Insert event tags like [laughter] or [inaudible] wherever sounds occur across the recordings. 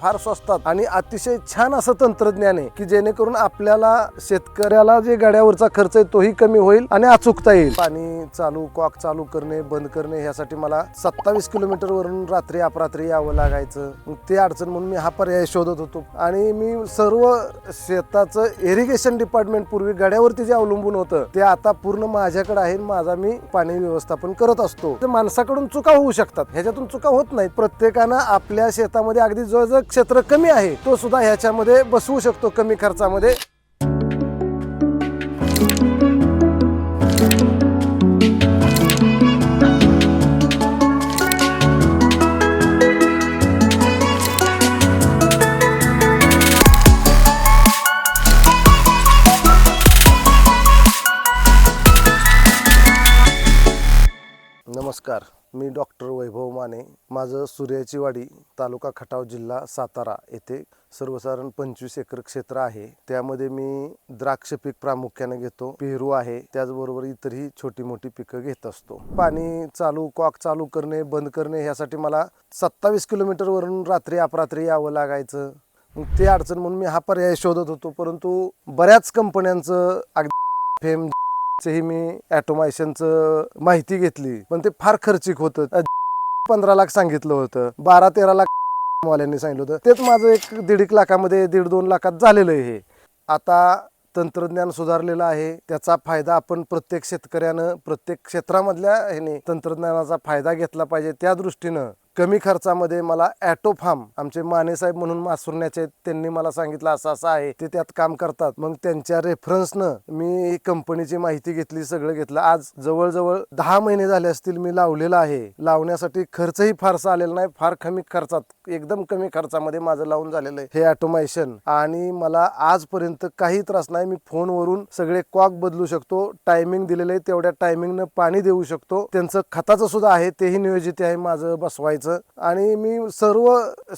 फार स्वस्तात आणि अतिशय छान असं तंत्रज्ञान आहे की जेणेकरून आपल्याला शेतकऱ्याला जे गाड्यावरचा खर्च आहे तोही कमी होईल आणि अचूकता येईल. पाणी चालू कॉक चालू करणे बंद करणे ह्यासाठी मला सत्तावीस किलोमीटर वरून रात्री अपरात्री यावं लागायचं. ते अडचण म्हणून मी हा पर्याय शोधत होतो. आणि मी सर्व शेताचं इरिगेशन डिपार्टमेंट पूर्वी गाड्यावरती जे अवलंबून होतं ते आता पूर्ण माझ्याकडे आहे माझा मी पाणी व्यवस्थापन करत असतो. ते माणसाकडून चुका होऊ शकतात. ह्याच्यातून चुका होत नाही प्रत्येकानं आपल्या शेतामध्ये अगदी जवळजवळ क्षेत्र कमी आहे तो सुद्धा ह्याच्यामध्ये बसवू शकतो कमी खर्चामध्ये. नमस्कार. मी डॉक्टर वैभव माने. माझं सूर्याची वाडी तालुका खटाव जिल्हा सातारा येथे सर्वसाधारण पंचवीस एकर क्षेत्र आहे. त्यामध्ये मी द्राक्ष पीक प्रामुख्याने घेतो. पेरू आहे. त्याचबरोबर इतरही छोटी मोठी पिकं घेत असतो. पाणी चालू कॉक चालू करणे बंद करणे ह्यासाठी मला सत्तावीस किलोमीटर वरून रात्री अपरात्री यावं लागायचं. ते अडचण म्हणून मी हा पर्याय शोधत होतो. परंतु बऱ्याच कंपन्यांचं अगदी फेम ही मी ॲटोमायशनचं माहिती घेतली. पण ते फार खर्चिक होतं. [laughs] पंधरा लाख सांगितलं होतं. बारा तेरा लाख [laughs] वाल्यांनी सांगितलं होतं. तेच माझं एक दीड एक लाखामध्ये दीड दोन लाखात झालेलं आहे हे. आता तंत्रज्ञान सुधारलेलं आहे. त्याचा फायदा आपण प्रत्येक शेतकऱ्यानं प्रत्येक क्षेत्रामधल्या ह्याने तंत्रज्ञानाचा फायदा घेतला पाहिजे त्या दृष्टीनं. कमी खर्चामध्ये मला ॲटो फार्म आमचे माने साहेब म्हणून मासुरण्याचे त्यांनी मला सांगितलं असं असं आहे ते त्यात काम करतात. मग त्यांच्या रेफरन्सनं मी कंपनीची माहिती घेतली सगळं घेतलं. आज जवळजवळ दहा महिने झाले असतील मी लावलेलं आहे. लावण्यासाठी खर्चही फारसा आलेला नाही फार कमी खर्चात एकदम कमी खर्चामध्ये माझं लावून झालेलं आहे हे ऑटोमेशन आणि मला आजपर्यंत काही त्रास नाही मी फोनवरून सगळे कॉक बदलू शकतो टायमिंग दिलेलं आहे तेवढ्या टायमिंगनं पाणी देऊ शकतो. त्यांचं खताचं सुद्धा आहे तेही नियोजित आहे माझं बसवायचं. आणि मी सर्व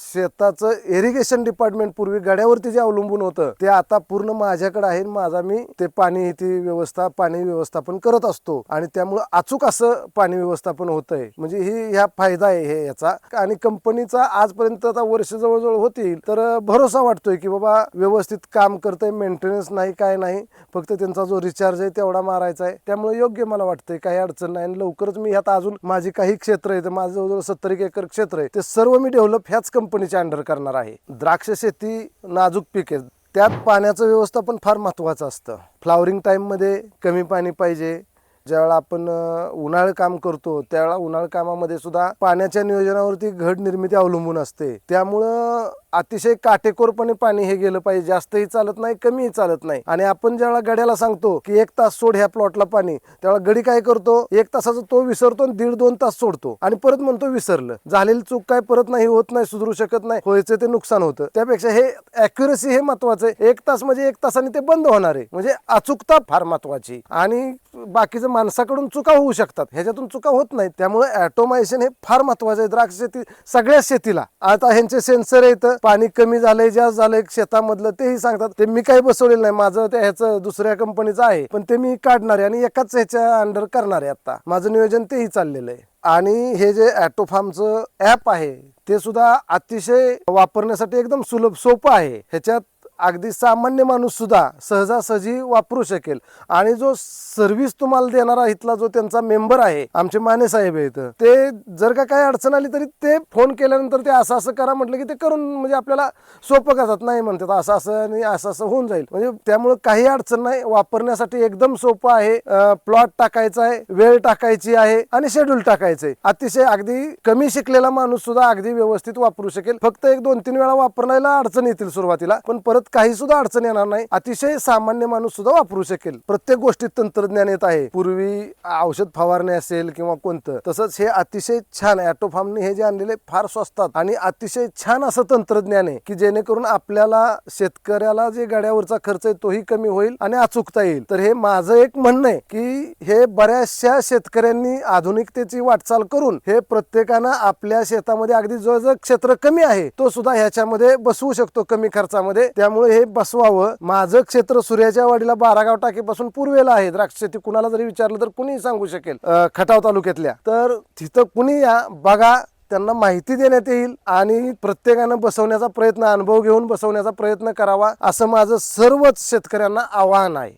शेताचं इरिगेशन डिपार्टमेंट पूर्वी गड्यावरती जे अवलंबून होतं ते आता पूर्ण माझ्याकडे आहे माझा मी ते पाणी ती व्यवस्था पाणी व्यवस्थापन करत असतो. आणि त्यामुळं अचूक असं पाणी व्यवस्थापन होत आहे म्हणजे ही ह्या फायदा आहे हे याचा. आणि कंपनीचा आजपर्यंत आता वर्ष जवळजवळ होतील तर भरोसा वाटतोय की बाबा व्यवस्थित काम करतंय मेंटेनन्स नाही काय नाही फक्त त्यांचा जो रिचार्ज आहे तेवढा मारायचा आहे. त्यामुळे योग्य मला वाटतंय काही अडचण नाही. आणि लवकरच मी ह्यात अजून माझी काही क्षेत्र आहे तर माझं जवळजवळ सत्तर एक एकर क्षेत्र आहे ते सर्व मी डेव्हलप ह्याच कंपनीच्या अंडर करणार आहे. द्राक्ष शेती नाजूक पीक आहे. त्यात पाण्याचं व्यवस्थापन फार महत्त्वाचं असतं. फ्लावरिंग टाईममध्ये कमी पाणी पाहिजे. ज्यावेळा आपण उन्हाळ काम करतो त्यावेळा उन्हाळ कामामध्ये सुद्धा पाण्याच्या नियोजनावरती घट निर्मिती अवलंबून असते. त्यामुळं अतिशय काटेकोरपणे पाणी हे गेलं पाहिजे. जास्तही चालत नाही कमीही चालत नाही. आणि आपण ज्यावेळेला गड्याला सांगतो की एक तास सोड ह्या प्लॉटला पाणी त्यावेळेला गडी काय करतो? एक तासाचा तो विसरतो आणि दीड दोन तास सोडतो. आणि परत म्हणतो विसरलं. झालेली चूक काय परत नाही होत नाही सुधरू शकत नाही व्हायचं ते नुकसान होतं. त्यापेक्षा हे अॅक्युरेसी हे महत्वाचं आहे. एक तास म्हणजे एक तासाने ते बंद होणार आहे. म्हणजे अचूकता फार महत्वाची. आणि बाकीचं माणसाकडून चुका होऊ शकतात. ह्याच्यातून चुका होत नाही त्यामुळे ॲटोमायशन हे फार महत्वाचं आहे. द्राक्ष शेती सगळ्या शेतीला. आता ह्यांचे सेन्सर येतं पाणी कमी झालंय जास्त झालंय शेतामधलं तेही सांगतात. ते मी काही बसवलेलं नाही. माझं त्या ह्याचं दुसऱ्या कंपनीचं आहे. पण ते मी काढणार आहे आणि एकाच ह्याच्या अंडर करणार आहे आता. माझं नियोजन तेही चाललेलं आहे. आणि हे जे ॲटोफार्मचं ॲप आहे ते सुद्धा अतिशय वापरण्यासाठी एकदम सुलभ सोपं आहे. ह्याच्यात अगदी सामान्य माणूससुद्धा सहजासहजी वापरू शकेल. आणि जो सर्व्हिस तुम्हाला देणारा इथला जो त्यांचा मेंबर आहे आमचे माने साहेब आहेत ते जर का काही अडचण आली तरी ते फोन केल्यानंतर ते असं असं करा म्हटलं की ते करून म्हणजे आपल्याला सोपं करतात. नाही म्हणतात असं असं आणि असं असं होऊन जाईल. म्हणजे त्यामुळे काही अडचण नाही. वापरण्यासाठी एकदम सोपं आहे. प्लॉट टाकायचा आहे वेळ टाकायची आहे आणि शेड्यूल टाकायचं आहे. अतिशय अगदी कमी शिकलेला माणूस सुद्धा अगदी व्यवस्थित वापरू शकेल. फक्त एक दोन तीन वेळा वापरण्याला अडचण येतील सुरुवातीला. पण परत काही सुद्धा अडचण येणार नाही. अतिशय सामान्य माणूस सुद्धा वापरू शकेल. प्रत्येक गोष्टीत तंत्रज्ञान येत आहे. पूर्वी औषध फवारणी असेल किंवा कोणतं तसंच हे अतिशय छान ॲटोफार्मने हे जे आणलेले फार स्वस्तात आणि अतिशय छान असं तंत्रज्ञान आहे की जेणेकरून आपल्याला शेतकऱ्याला जे गाड्यावरचा खर्च आहे तोही कमी होईल आणि अचूकता येईल. तर हे माझं एक म्हणणं आहे की हे बऱ्याचशा शेतकऱ्यांनी आधुनिकतेची वाटचाल करून हे प्रत्येकानं आपल्या शेतामध्ये अगदी जो जो क्षेत्र कमी आहे तो सुद्धा ह्याच्यामध्ये बसवू शकतो कमी खर्चामध्ये. त्यामुळे हे बसवावं. माझं क्षेत्र सूर्याच्या वाडीला बारागाव टाकीपासून पूर्वेला आहे. द्राक्ष शेती कुणाला जरी विचारलं तर कुणीही सांगू शकेल खटाव तालुक्यातल्या. तर तिथं कुणी या बघा त्यांना माहिती देण्यात येईल आणि प्रत्येकानं बसवण्याचा प्रयत्न अनुभव घेऊन बसवण्याचा प्रयत्न करावा असं माझं सर्वच शेतकऱ्यांना आवाहन आहे.